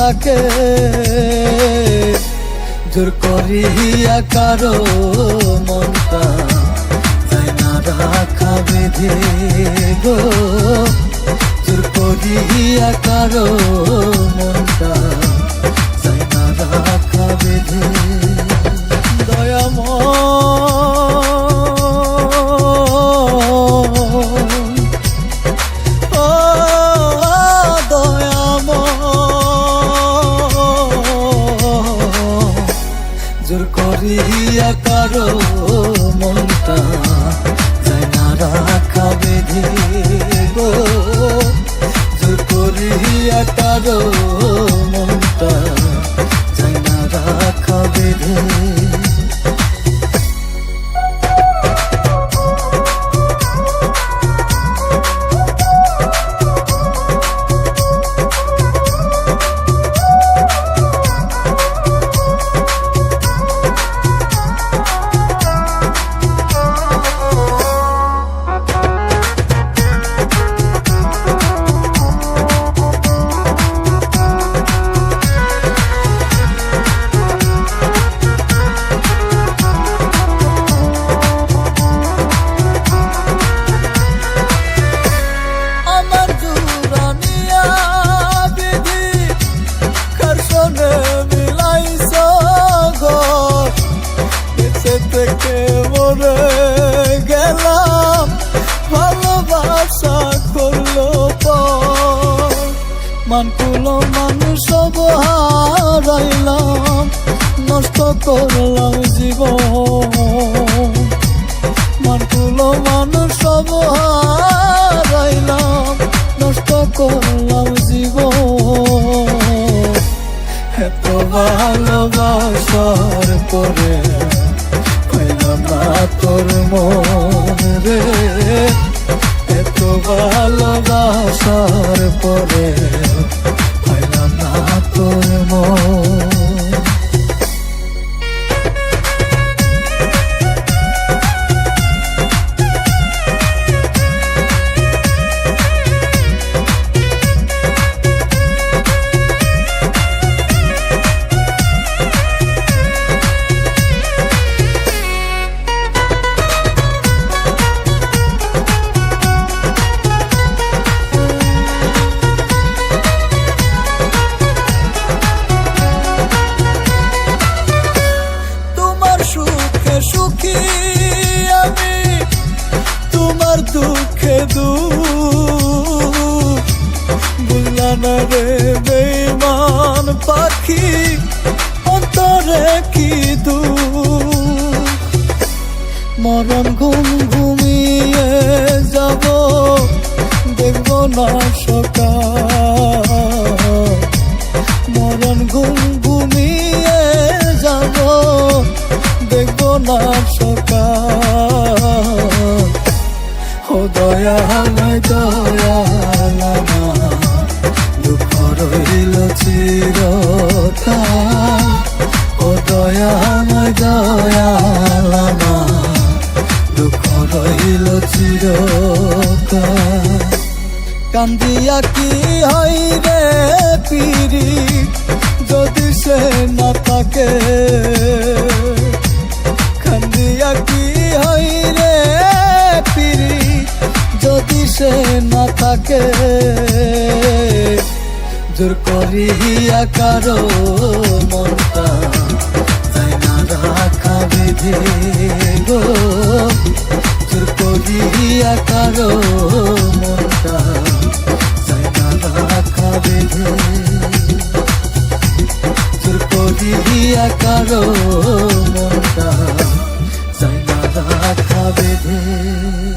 থাকে। জোর করিয়া কারও মনটা যায় না রাখা বেঁধে গো জোর করিয়া কারও মনটা চাই না রাখা বেঁধে দয়াময় করিয়া কারও মানকুলো মানুষ সব হারাইলাম নষ্ট করলাম জীবন। মানকুলো মানুষ সব হারাইলাম নষ্ট করলাম জীবন। এত ভালোবাসার পরে পাইলাম না তোর মন রে। ভালোবাসার পরে মরণ ঘুম ঘুমিয়ে যাব। দেখব না চিরকাল কান্দিয়া কি হয় রে পিরি যদি সে না থাকে, কান্দিয়া কি রে পিরি যদি সে না থাকে, জোর করিয়া কারও মনটা তাই না রাখা বিধে। করিয়া কারও মনটা তাই না রাখা বিধে। জোর করিয়া কারও মনটা তাই না রাখা বেঁধে।